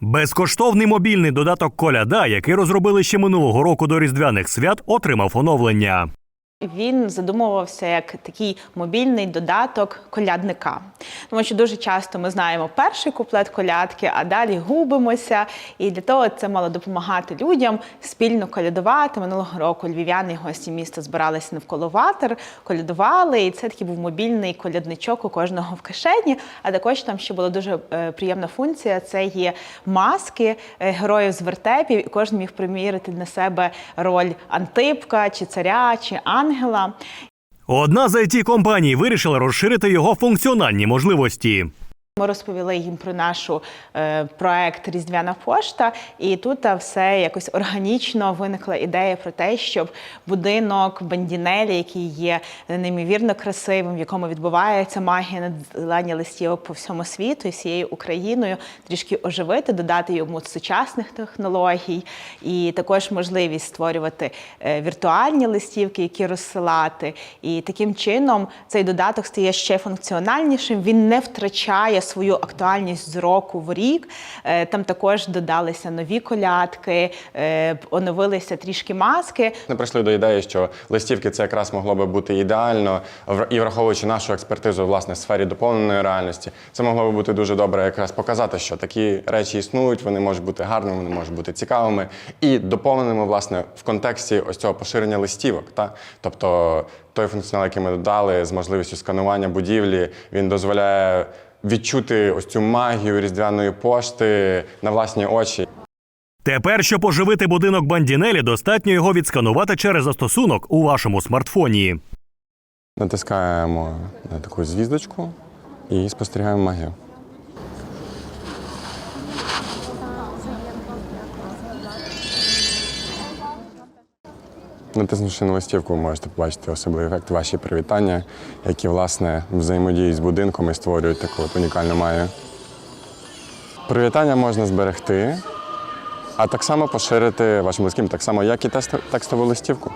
Безкоштовний мобільний додаток Коляда, який розробили ще минулого року до різдвяних свят, отримав оновлення. Він задумувався як такий мобільний додаток колядника. Тому що дуже часто ми знаємо перший куплет колядки, а далі губимося. І для того це мало допомагати людям спільно колядувати. Минулого року львів'яни і гості міста збиралися навколо ватер, колядували. І це такий був мобільний колядничок у кожного в кишені. А також там ще була дуже е, приємна функція: це є маски е, героїв з вертепів, і кожен міг примірити на себе роль Антипка, чи царя, чи ангела. Одна з it компаній вирішила розширити його функціональні можливості. Ми розповіли їм про нашу е, проект Різдвяна пошта, і тут все якось органічно виникла ідея про те, щоб будинок Бандінелі, який є неймовірно красивим, в якому відбувається магія надсилання листівок по всьому світу і всією Україною, трішки оживити, додати йому сучасних технологій, і також можливість створювати е, віртуальні листівки, які розсилати. І таким чином цей додаток стає ще функціональнішим. Він не втрачає свою актуальність з року в рік. Е, Там також додалися нові колядки, е, оновилися трішки маски. Ми прийшли до ідеї, що листівки це якраз могло би бути ідеально, і враховуючи нашу експертизу власне в сфері доповненої реальності, це могло би бути дуже добре якраз показати, що такі речі існують, вони можуть бути гарними, вони можуть бути цікавими і доповненими власне в контексті ось цього поширення листівок. Та? Тобто той функціонал, який ми додали з можливістю сканування будівлі, він дозволяє відчути ось цю магію різдвяної пошти на власні очі. Тепер, щоб оживити будинок Бандінелі, достатньо його відсканувати через застосунок у вашому смартфоні. Натискаємо на таку звіздочку і спостерігаємо магію. Натиснувши на листівку, ви можете побачити особливий ефект ваші привітання, які власне взаємодіють з будинком і створюють таку от унікальну маю. Привітання можна зберегти, а так само поширити вашим близьким, так само, як і текстову листівку.